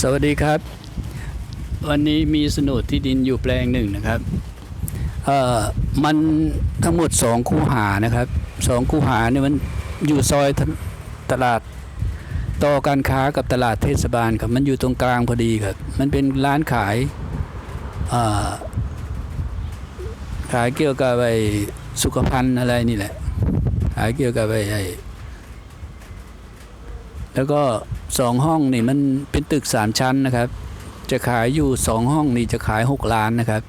สวัสดีครับ วันนี้มีโฉนดที่ดินอยู่แปลงหนึ่งนะครับเอ่อมันทั้งหมดสองคูหานะครับสองคูหาเนี่ยมันอยู่ซอยตลาดต่อการค้ากับตลาดเทศบาลครับมันอยู่ตรงกลางพอดีครับ มันเป็นร้านขายขายเกี่ยวกับไอสุขภัณฑ์อะไรนี่แหละขายเกี่ยวกับไอ้ไอ้ แล้วก็สองห้องนี่มันเป็นตึกสามชั้นนะครับ จะขายอยู่สองห้องนี่จะขายหกล้านนะครับ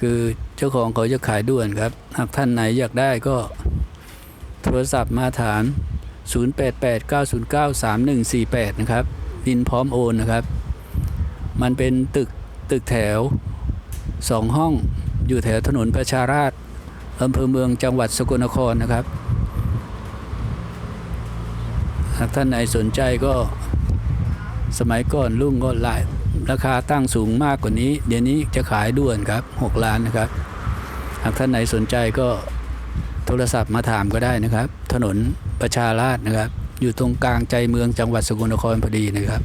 คือเจ้าของเขาจะขายด่วนครับ หากท่านไหนอยากได้ก็โทรศัพท์มาถาม 0889093148 นะครับ ดินพร้อมโอนนะครับ มันเป็นตึกตึกแถวสองห้องอยู่แถวถนนประชาราษฎร์อำเภอเมืองจังหวัดสกลนครนะครับ หากท่านไหนสนใจก็สมัยก่อนลุงก็หลายราคาตั้งสูงมากกว่านี้ เดี๋ยวนี้จะขายด่วนครับ 6 ล้านนะครับ หากท่านไหนสนใจก็โทรศัพท์มาถามก็ได้นะครับ ถนนประชาราษฎร์นะครับ อยู่ตรงกลางใจเมืองจังหวัดสกลนครพอดีนะครับ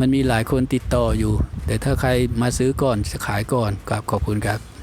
มันมีหลายคนติดต่ออยู่ แต่ถ้าใครมาซื้อก่อนจะขายก่อนครับขอบคุณครับ